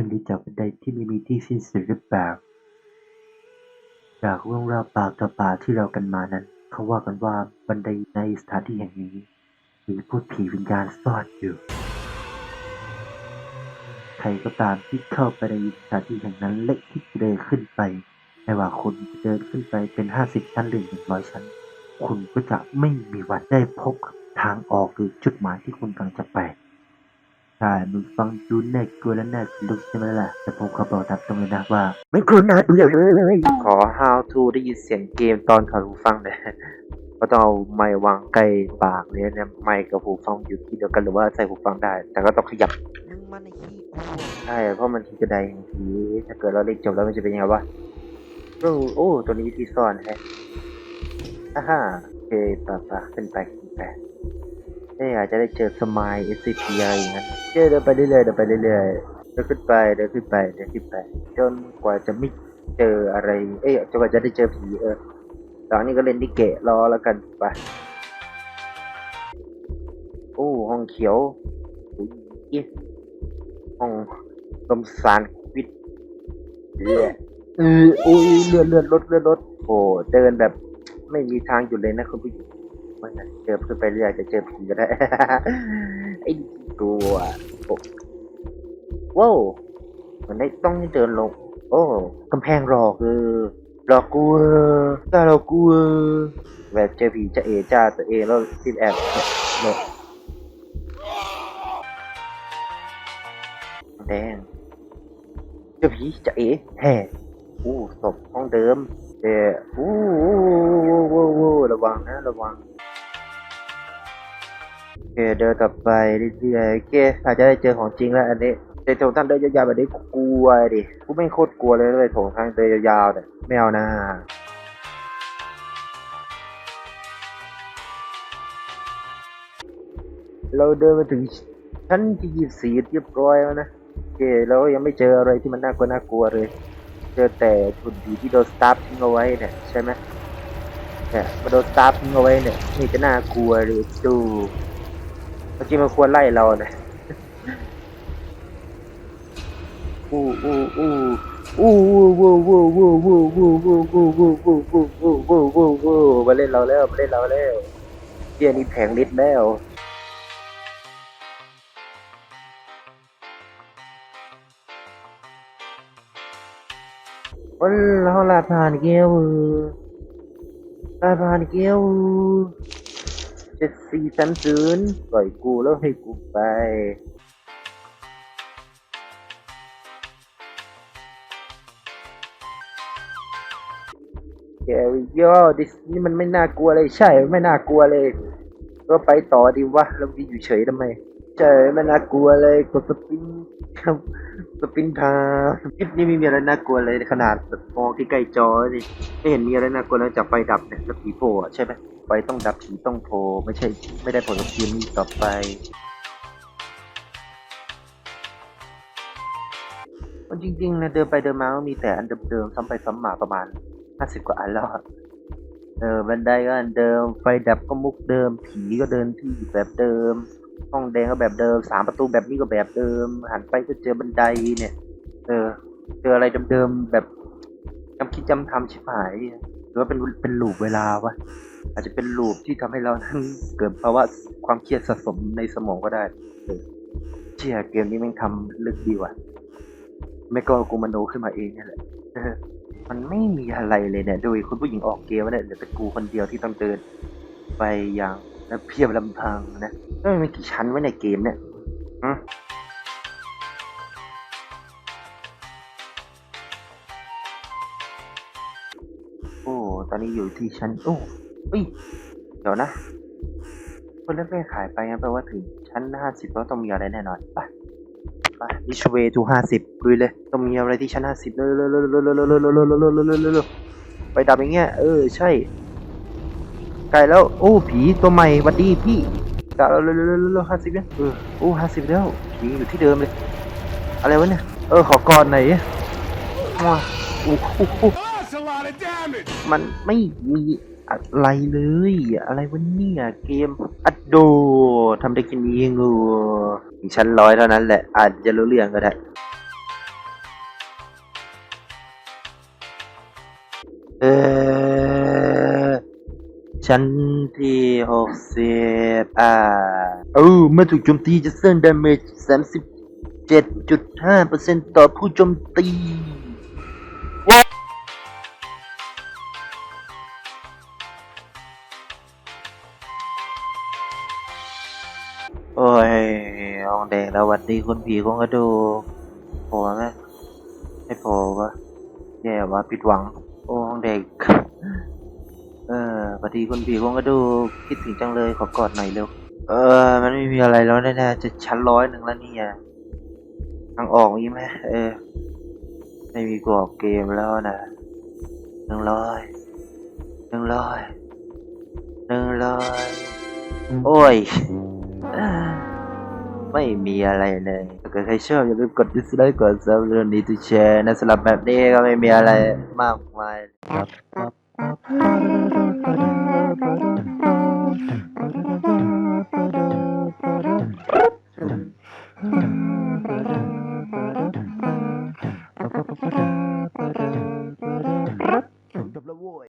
ยรู้จักบันไดที่ไม่มีที่สิ้นสุดหรือเปล่า จากเรื่องราวปากต่อปากที่เรากันมานั้น เขาว่ากันว่าบันไดในสถานที่แห่งนี้ มีพูดผีวิญญาณซ่อนอยู่ ใครก็ตามที่เข้าไปในสถานที่แห่งนั้นและที่เดินขึ้นไปไม่ว่าคุณจะเดินขึ้นไปเป็นห้าสิบชั้นหรือหนึ่งร้อยชั้น คุณก็จะไม่มีวันได้พบกับทางออกหรือจุดหมายที่คุณกำลังจะไป ใช่ มึงฟังดูน่ากลัวและน่าสนุกใช่ไหมล่ะ แต่ผมขอบอกตามตรงเลยนะว่า ไม่กลัวน่ากลัวเลยขอ how to ได้ยินเสียงเกมตอนเขาหูฟังหน่อยก็ต้องเอาไมค์วางใกล้ปากเลยเนี่ยไมค์กับหูฟังอยู่ที่เดียวกันหรือว่าใส่หูฟังได้ แต่ก็ต้องขยับมึงมันไอ้ขี้กูใช่เพราะมันทีกระไดอย่างทีถ้าเกิดเราเล่นจบแล้วมันจะเป็นยังไงวะโอ้โอ้ตัวนี้วิธีซ่อนแฮะอ่าฮะโอเคปะปะขึ้นไปขึ้นไป เอ้ยอาจจะได้เจอสมาย SCP อะไรอย่างนั้นเจอเดินไปเรื่อยๆเดินไปเรื่อยๆเดินขึ้นไปเดินขึ้นไปเดินขึ้นไป จนกว่าจะไม่เจออะไร เอ้ยจนกว่าจะได้เจอผีเออตอนนี้ก็เล่นดิเกะรอแล้วกันไปโอ้ห้องเขียวอุ้ยห้องลมสารวิทย์เลือดเออโอ้ยเลือดเลือดลดเลือดลดโอ้เดินแบบไม่มีทางหยุดเลยนะคุณผู้หญิงไมันเจอขึ้นไปเรื่อยจะเจอผีก็ได้ไอ้กลัวโอ้ว้าวมันได้ต้องเดินลง โอ้กำแพงรอคือรอกลัวตาเรากลัวแบบเจอผีจะเอจ้าตัวเอแล้วติดแอบเนี่ยแดงเจ้าผีจะเอ๋แห่อู้ศพห้องเดิมเอออู้อู้อู้อู้อู้ระวังนะระวัง เคเดินต่อไปเรื่อยๆโอเคอาจจะได้เจอของจริงแล้วอันนี้แต่โถงทางเดินยาวๆแบบนี้กลัวดิกูไม่โคตรกลัวเลยเลยโถงทางเดินยาวๆเนี่ยไม่เอานะเราเดินมาถึงชั้นที่ยี่สิบสี่เรียบร้อยแล้วนะโอเคแล้วยังไม่เจออะไรที่มันน่ากลัวน่ากลัวเลย เจอแต่ชุดผีที่โดนสตาร์ทิ้งเอาไว้เนี่ยใช่ไหมเนี่ยมาโดนสตาร์ทิ้งเอาไว้เนี่ยนี่จะน่ากลัวเลยดู เมื่อกี้มันควรไล่เราเนี่ยอู้อู้อู้อู้วู้วู้วู้วู้วู้วู้วู้วู้วู้วู้วู้วู้วู้วู้มาเล่นเราแล้วมาเล่นเราแล้วเดี๋ยนี่แผงฤทธิ์แล้ว Wala ko labahan kayo. Labahan kayo. จะซีซันซูนปล่อยกูแล้วให้กูไป แกวิโยดิสนี่มันไม่น่ากลัวเลยใช่ไม่น่ากลัวเลย ก็ไปต่อดีวะแล้วพี่อยู่เฉยทำไมใช่ไม่น่ากลัวเลยกดสปินครับ สปินทาคลิปนี้ไม่มีอะไรน่ากลัวเลยขนาดแบบมองที่ใกล้ๆจอนี่ไม่เห็นมีอะไรน่ากลัวแล้วจากไฟดับเนี่ยแล้วผีโผล่อะใช่ไหมไฟต้องดับผีต้องโผล่ไม่ใช่ ไม่ได้ผลกับเกมนี้ต่อไปมันจริงๆนะเดินไปเดินมาก็มีแต่อันเดิมๆซ้ำไปซ้ำมาประมาณห้าสิบกว่าอันแล้วอะเออบันไดก็อันเดิมไฟดับก็มุกเดิมผีก็เดินที่แบบเดิม ห้องแดงก็แบบเดิมสามประตูแบบนี้ก็แบบเดิม หันไปก็เจอบันไดเนี่ย เออ เจออะไรเดิมๆแบบจำคิดจำทำชิบหายหรือว่าเป็นเป็นลูปเวลาวะอาจจะเป็นลูปที่ทำให้เรานั้นเกิดภาวะความเครียดสะสมในสมองก็ได้เออเชี่ยเกมนี้ม่งทำลึกดีว่ะไม่ก็กูมโนขึ้นมาเองนี่แหละเออมันไม่มีอะไรเลยเนี่ย โดยคุณผู้หญิงออกเกมเนี่ยเหลือแต่กูคนเดียวที่ต้องเดิน ไปอย่าง และเพียบลำพังนะเอ้ยมันกี่ชั้นไว้ในเกมเนี่ยฮะโอ้ ตอนนี้อยู่ที่ชั้น โอ้ยเดี๋ยวนะ คนเล่นไม่ขายไปงั้นแปลว่าถึงชั้นห้าสิบแล้วต้องมีอะไรแน่นอนไปไปดิชเวทูห้าสิบลุยเลย ต้องมีอะไรที่ชั้นห้าสิบเร็วเร็วเร็วเร็วเร็วเร็วเร็วเร็วเร็วเร็วเร็วเร็วเร็วเร็วไปดับอย่างเงี้ย เออ ใช่ ไกลแล้ว โอ้ ผีตัวใหม่วัดดีพี่กาเร็วๆห้าสิบเนี่ยเออโอ้ห้าสิบแล้วผีอยู่ที่เดิมเลย อะไรวะเนี่ย เออ ขอกอดหน่อยว้าโอ้โหมันไม่มีอะไรเลย อะไรวะเนี่ยเกมอัดโดทำได้กินยิงเอีกชั้นร้อยเท่านั้นแหละ อาจจะรู้เรื่องก็ได้เออ ชั้นที่หกสิบอ่าเออเมื่อถูกโจมตีจะสร้างดาเมจสามสิบเจ็ดจุดห้าเปอร์เซ็นต่อผู้โจมตีโอ้ยอองแดงแล้วหวัดดีคุณผีของกระดูกโผล่ไหมไม่โผล่ปะแย่ว่าผิดหวัง โอ้อองแดง เออหวัดดีคุณผีของกระดูคิดถึงจังเลยขอกอดหน่อยเร็ว เออ มันไม่มีอะไรแล้วแน่ๆจะชั้นร้อยหนึ่งแล้วนี่ยทางออกมีไหมเออ ไม่มีกรอบเกมแล้วนะหนึ่งร้อยหนึ่งร้อยหนึ่งร้อยโอ้ย ไม่มีอะไรเลยถ้าเกิดใครชอบอย่าลืมกด dislike กด sub เรื่องนี้ทุกแชร์นะสำหรับแบบนี้ก็ไม่มีอะไรมากมายครับ para, para.